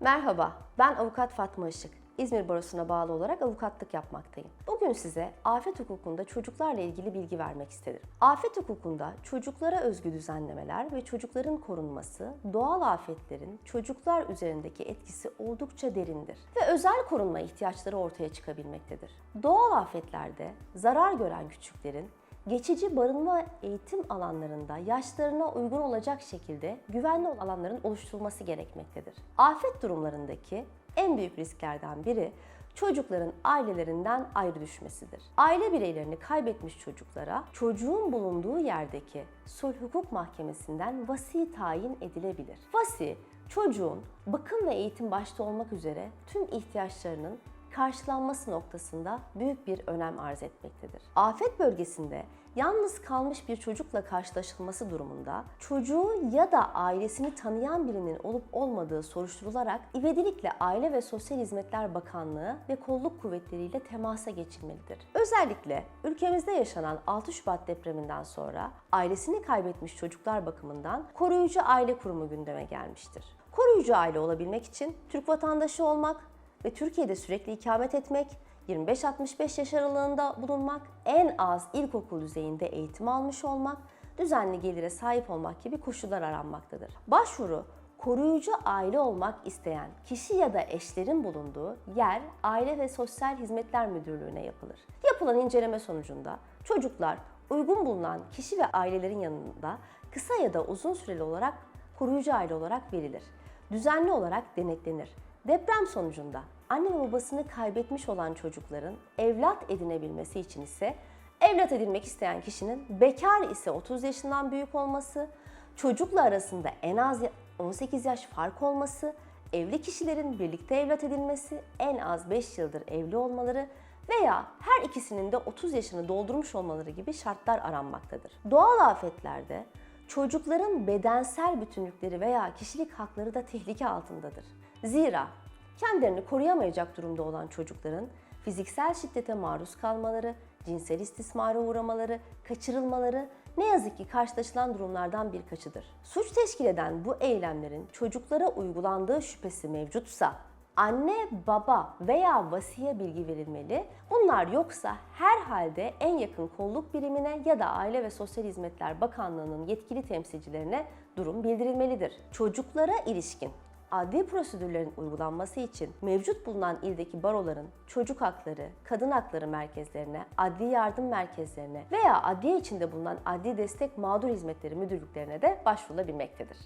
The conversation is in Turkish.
Merhaba, ben avukat Fatma Işık. İzmir Barosu'na bağlı olarak avukatlık yapmaktayım. Bugün size afet hukukunda çocuklarla ilgili bilgi vermek istedim. Afet hukukunda çocuklara özgü düzenlemeler ve çocukların korunması, doğal afetlerin çocuklar üzerindeki etkisi oldukça derindir ve özel korunma ihtiyaçları ortaya çıkabilmektedir. Doğal afetlerde zarar gören küçüklerin geçici barınma eğitim alanlarında yaşlarına uygun olacak şekilde güvenli alanların oluşturulması gerekmektedir. Afet durumlarındaki en büyük risklerden biri çocukların ailelerinden ayrı düşmesidir. Aile bireylerini kaybetmiş çocuklara çocuğun bulunduğu yerdeki sulh hukuk mahkemesinden vasi tayin edilebilir. Vasi çocuğun bakım ve eğitim başta olmak üzere tüm ihtiyaçlarının karşılanması noktasında büyük bir önem arz etmektedir. Afet bölgesinde yalnız kalmış bir çocukla karşılaşılması durumunda çocuğu ya da ailesini tanıyan birinin olup olmadığı soruşturularak ivedilikle Aile ve Sosyal Hizmetler Bakanlığı ve kolluk kuvvetleriyle temasa geçilmelidir. Özellikle ülkemizde yaşanan 6 Şubat depreminden sonra ailesini kaybetmiş çocuklar bakımından koruyucu aile kurumu gündeme gelmiştir. Koruyucu aile olabilmek için Türk vatandaşı olmak, ve Türkiye'de sürekli ikamet etmek, 25-65 yaş aralığında bulunmak, en az ilkokul düzeyinde eğitim almış olmak, düzenli gelire sahip olmak gibi koşullar aranmaktadır. Başvuru koruyucu aile olmak isteyen kişi ya da eşlerin bulunduğu yer Aile ve Sosyal Hizmetler Müdürlüğü'ne yapılır. Yapılan inceleme sonucunda çocuklar uygun bulunan kişi ve ailelerin yanında kısa ya da uzun süreli olarak koruyucu aile olarak verilir. Düzenli olarak denetlenir. Deprem sonucunda anne ve babasını kaybetmiş olan çocukların evlat edinebilmesi için ise evlat edinmek isteyen kişinin bekar ise 30 yaşından büyük olması, çocukla arasında en az 18 yaş fark olması, evli kişilerin birlikte evlat edilmesi, en az 5 yıldır evli olmaları veya her ikisinin de 30 yaşını doldurmuş olmaları gibi şartlar aranmaktadır. Doğal afetlerde çocukların bedensel bütünlükleri veya kişilik hakları da tehlike altındadır. Zira kendilerini koruyamayacak durumda olan çocukların fiziksel şiddete maruz kalmaları, cinsel istismara uğramaları, kaçırılmaları ne yazık ki karşılaşılan durumlardan birkaçıdır. Suç teşkil eden bu eylemlerin çocuklara uygulandığı şüphesi mevcutsa anne, baba veya vasiye bilgi verilmeli. Bunlar yoksa herhalde en yakın kolluk birimine ya da Aile ve Sosyal Hizmetler Bakanlığı'nın yetkili temsilcilerine durum bildirilmelidir. Çocuklara ilişkin adli prosedürlerin uygulanması için mevcut bulunan ildeki baroların çocuk hakları, kadın hakları merkezlerine, adli yardım merkezlerine veya adliye içinde bulunan adli destek mağdur hizmetleri müdürlüklerine de başvurulabilmektedir.